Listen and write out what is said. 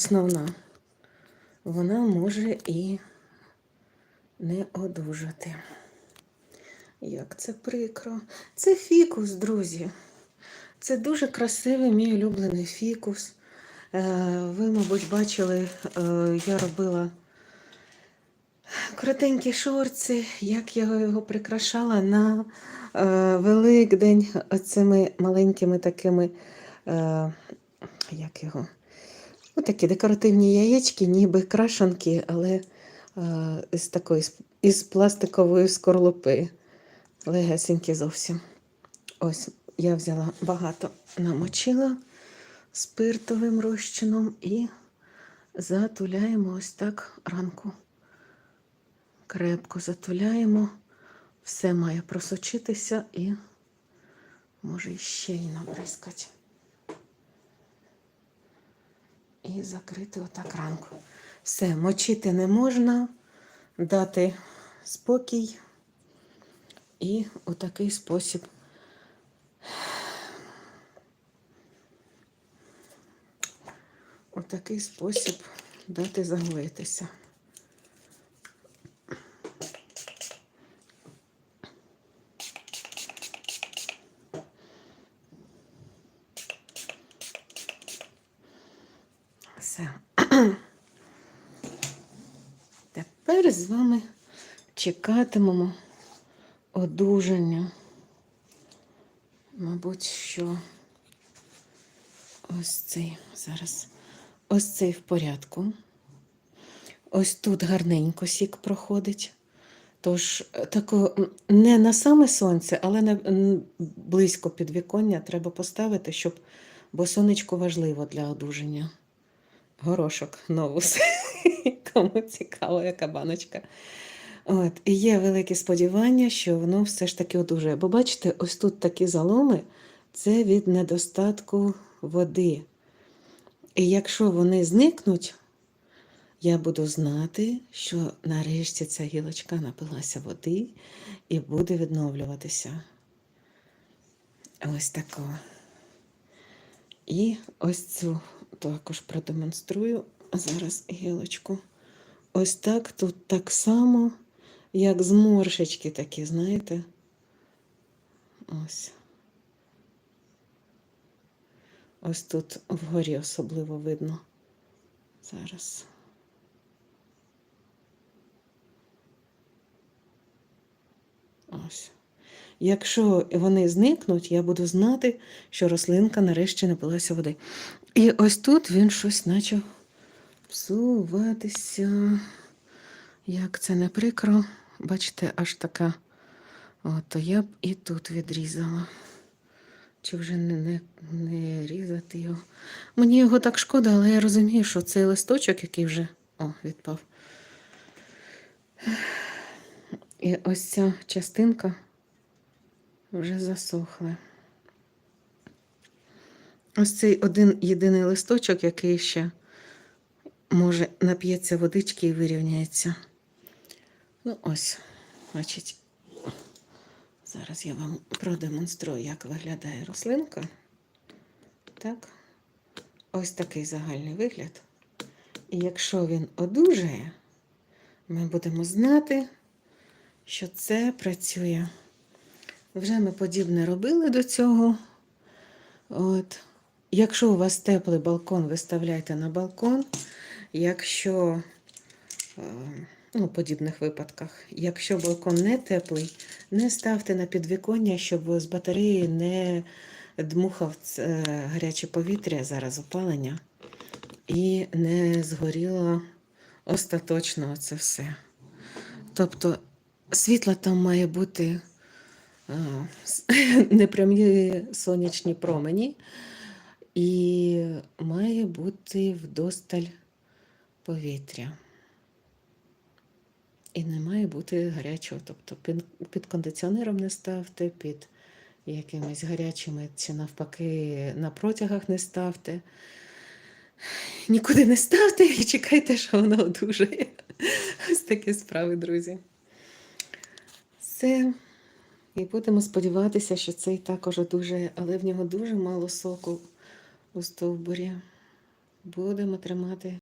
основна, вона може і не одужати. Як це прикро. Це фікус, друзі. Це дуже красивий мій улюблений фікус. Е, Ви, мабуть, бачили, е, я робила коротенькі шорти, як я його прикрашала на е, Великдень цими маленькими такими, як його, ну, такі декоративні яєчки, ніби крашанки, але е, з такої із пластикової скорлупи. Легесенькі зовсім. Ось я взяла багато, намочила спиртовим розчином і затуляємо ось так ранку. Крепко затуляємо. Все має просочитися і може ще й набризкати. І закрити отак ранку. Все, мочити не можна, дати спокій. І у такий спосіб у такий спосіб дати загоїтися. Все. Тепер з вами чекатимемо одужання. Мабуть, що ось цей зараз. Ось цей в порядку. Ось тут гарненько сік проходить. Тож, е, тако, не на саме сонце, але на, близько підвіконня треба поставити, щоб, бо сонечко важливо для одужання. Горошок новус. Кому цікаво, яка баночка. От, і є велике сподівання, що воно все ж таки одужає. Бо бачите, ось тут такі заломи це від недостатку води. І якщо вони зникнуть, я буду знати, що нарешті ця гілочка напилася води і буде відновлюватися. Ось такого. І ось цю також продемонструю зараз гілочку. Ось так тут так само, як зморшечки такі, знаєте. Ось. Ось тут вгорі особливо видно. Зараз. Ось. Якщо вони зникнуть, я буду знати, що рослинка нарешті напилася води. І ось тут він щось почав псуватися. Як це не прикро, бачите, аж така. От, то я б і тут відрізала. Чи вже не, не, не різати його. Мені його так шкода, але я розумію, що цей листочок, який вже о, відпав. І ось ця частинка вже засохла. Ось цей один єдиний листочок, який ще може нап'ється водички і вирівняється. Ну, ось, значить, зараз я вам продемонструю, як виглядає рослинка. Так, ось такий загальний вигляд. І якщо він одужає, ми будемо знати, що це працює. Вже ми подібне робили до цього. От. Якщо у вас теплий балкон, виставляйте на балкон. Якщо е, ну, подібних випадках, якщо балкон не теплий, не ставте на підвіконня, щоб з батареї не дмухав е, гаряче повітря, зараз опалення, і не згоріло остаточно це все. Тобто світло там має бути непрямі сонячні промені, і має бути вдосталь повітря. І не має бути гарячого. Тобто під, кондиціонером не ставте, під якимись гарячими чи навпаки на протягах не ставте. Нікуди не ставте і чекайте, що воно одужає. Ось такі справи, друзі. Все. І будемо сподіватися, що цей також дуже, але в нього дуже мало соку у стовбурі. Будемо тримати